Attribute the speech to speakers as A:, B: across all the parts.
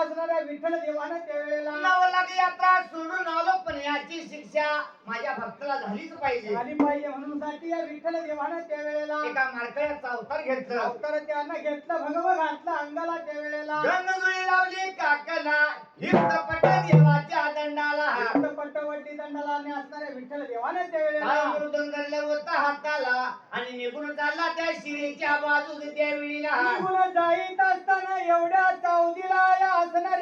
A: असणाऱ्या विठ्ठल देवानं त्यावेळेला
B: नवलाख यात्रा सोडून आलो पण याची शिक्षा माझ्या भक्ताला झालीच पाहिजे.
A: झाली पाहिजे म्हणून साठी या विठ्ठल देवानं त्यावेळेला
B: एका मारकळ्याचा अवतार घेतलं.
A: अवतार त्यांना घेतलं भगव घातलं अंगाला त्यावेळेला.
B: गंगजुळी लावली काकला हिप्तपट देवाच्या दंडाला.
A: पट्टवड्डी दंडाला आणि असणाऱ्या विठ्ठल देवानं त्यावेळेला
B: मृदंग होता हाताला आणि निघून चालला त्या शिरीच्या बाजूने त्या वेळीला.
A: निघून जाईत असताना एवढ्या चावदीला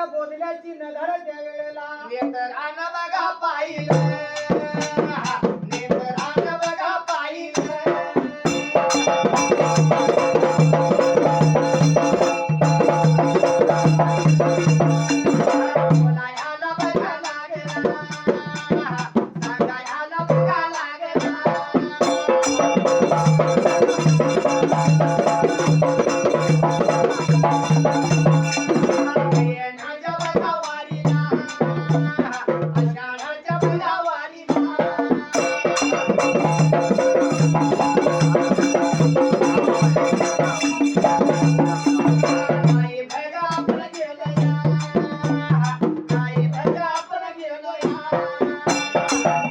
A: या असणाऱ्या बोधल्याची नधर त्यावेळेला
B: नेतर बघा पाहिलं. नेतर आन बघा पाहिलं. बोलायला बघा लागला सांगायला बघा लागला.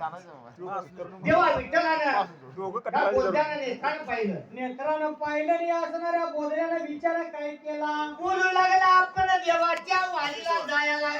B: देवा नेत्रानं पाहिलं
A: नेत्रानं असणाऱ्या बोलण्याला विचार काय केला
B: बोलू लागला आपण देवाच्या वालीला जायला लागला